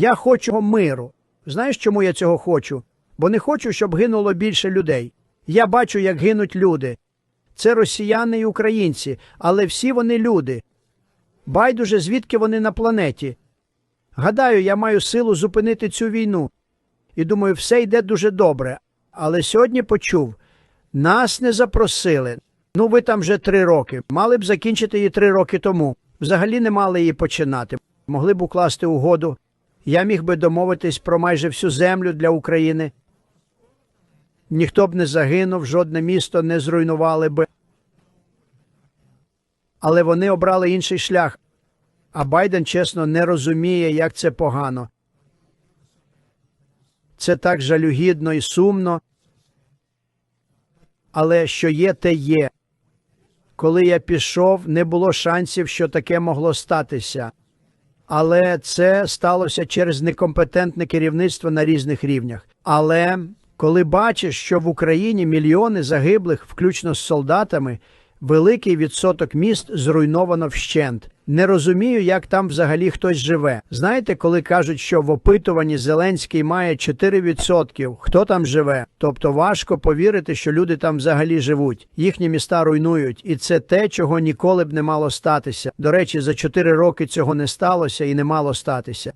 Я хочу миру. Знаєш, чому я цього хочу? Бо не хочу, щоб гинуло більше людей. Я бачу, як гинуть люди. Це росіяни і українці, але всі вони люди. Байдуже, звідки вони на планеті. Гадаю, я маю силу зупинити цю війну. І думаю, все йде дуже добре. Але сьогодні почув, нас не запросили. Ну, ви там вже три роки. Мали б закінчити її три роки тому. Взагалі не мали її починати. Могли б укласти угоду. Я міг би домовитись про майже всю землю для України. Ніхто б не загинув, жодне місто не зруйнували би. Але вони обрали інший шлях. А Байден, чесно, не розуміє, як це погано. Це так жалюгідно і сумно. Але що є, те є. Коли я пішов, не було шансів, що таке могло статися. Але це сталося через некомпетентне керівництво на різних рівнях. Але коли бачиш, що в Україні мільйони загиблих, включно з солдатами, великий відсоток міст зруйновано вщент. Не розумію, як там взагалі хтось живе. Знаєте, коли кажуть, що в опитуванні Зеленський має 4%, хто там живе? Тобто важко повірити, що люди там взагалі живуть. Їхні міста руйнують, і це те, чого ніколи б не мало статися. До речі, за 4 роки цього не сталося і не мало статися.